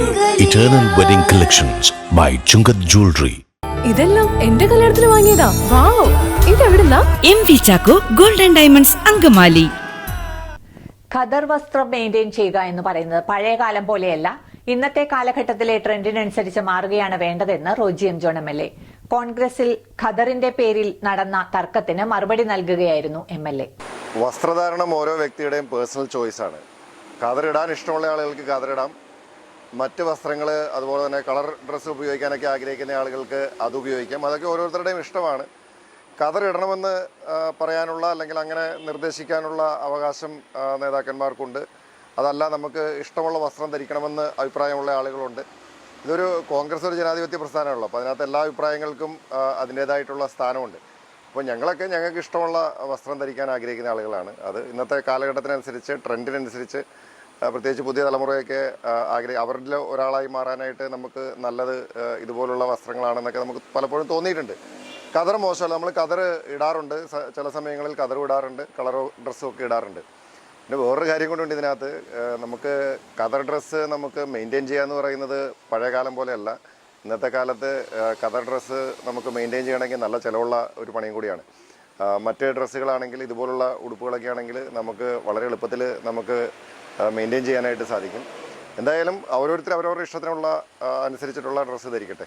Eternal Wedding Collections by Chungath Jewelry. ഇതെല്ലാം എന്റെ കല്യാണത്തിന് വാങ്ങിയതാ. Wow. ഇതെവിടുന്നാ? M V Chacko golden diamonds Angamaly. ഖദർ വസ്ത്രം മെയിന്റെയിൻ ചെയ്യുക എന്ന് പറയുന്നത് പഴയ കാലം പോലെയല്ല. ഇന്നത്തെ കാലഘട്ടത്തിലെ ട്രെൻഡിനനുസരിച്ച് മാറുകയാണ് വേണ്ടതെന്ന് Roji M John M L A. കോൺഗ്രസിൽ ഖദറിന്റെ പേരിൽ നടന്ന തർക്കത്തിന് മറുപടി നൽകുകയായിരുന്നു എം എൽ എ. വസ്ത്രധാരണം ഓരോ വ്യക്തിയുടെയും പേഴ്സണൽ ചോയ്സാണ് ഖദറിടാൻ ഇഷ്ടമുള്ള ആളുകൾക്ക് കതറിടാം മറ്റ് വസ്ത്രങ്ങൾ അതുപോലെ തന്നെ കളർ ഡ്രസ്സ് ഉപയോഗിക്കാനൊക്കെ ആഗ്രഹിക്കുന്ന ആളുകൾക്ക് അത് ഉപയോഗിക്കാം. അതൊക്കെ ഓരോരുത്തരുടെയും ഇഷ്ടമാണ്. കതറിടണമെന്ന് പറയാനുള്ള അല്ലെങ്കിൽ അങ്ങനെ നിർദ്ദേശിക്കാനുള്ള അവകാശം നേതാക്കന്മാർക്കുണ്ട്. അതല്ല നമുക്ക് ഇഷ്ടമുള്ള വസ്ത്രം ധരിക്കണമെന്ന് അഭിപ്രായമുള്ള ആളുകളുണ്ട്. ഇതൊരു കോൺഗ്രസ് ഒരു ജനാധിപത്യ പ്രസ്ഥാനമാണല്ലോ. അപ്പോൾ അതിനകത്ത് എല്ലാ അഭിപ്രായങ്ങൾക്കും അതിന്റേതായിട്ടുള്ള സ്ഥാനമുണ്ട്. അപ്പോൾ ഞങ്ങളൊക്കെ ഞങ്ങൾക്ക് ഇഷ്ടമുള്ള വസ്ത്രം ധരിക്കാൻ ആഗ്രഹിക്കുന്ന ആളുകളാണ്. അത് ഇന്നത്തെ കാലഘട്ടത്തിനനുസരിച്ച് ട്രെൻഡിനനുസരിച്ച് പ്രത്യേകിച്ച് പുതിയ തലമുറയൊക്കെ ആഗ്രഹം അവരിൽ ഒരാളായി മാറാനായിട്ട് നമുക്ക് നല്ലത് ഇതുപോലുള്ള വസ്ത്രങ്ങളാണെന്നൊക്കെ നമുക്ക് പലപ്പോഴും തോന്നിയിട്ടുണ്ട്. കതർ മോശമല്ല നമ്മൾ കതർ ഇടാറുണ്ട്. ചില സമയങ്ങളിൽ കതർ ഇടാറുണ്ട് കളർ ഡ്രസ്സും ഒക്കെ ഇടാറുണ്ട്. പിന്നെ വേറൊരു കാര്യം കൊണ്ടുണ്ട് ഇതിനകത്ത് നമുക്ക് കതർ ഡ്രസ്സ് നമുക്ക് മെയിന്റെയിൻ ചെയ്യാന്ന് പറയുന്നത് പഴയകാലം പോലെയല്ല. ഇന്നത്തെ കാലത്ത് കതർ ഡ്രസ്സ് നമുക്ക് മെയിന്റെയിൻ ചെയ്യണമെങ്കിൽ നല്ല ചിലവുള്ള ഒരു പണിയും കൂടിയാണ്. മറ്റ് ഡ്രസ്സുകളാണെങ്കിൽ ഇതുപോലുള്ള ഉടുപ്പുകളൊക്കെ ആണെങ്കിൽ നമുക്ക് വളരെ എളുപ്പത്തിൽ നമുക്ക് മെയിന്റെയിൻ ചെയ്യാനായിട്ട് സാധിക്കും. എന്തായാലും ഓരോരുത്തർ അവരവരുടെ ഇഷ്ടത്തിനുള്ള അനുസരിച്ചിട്ടുള്ള ഡ്രസ്സ് ധരിക്കട്ടെ.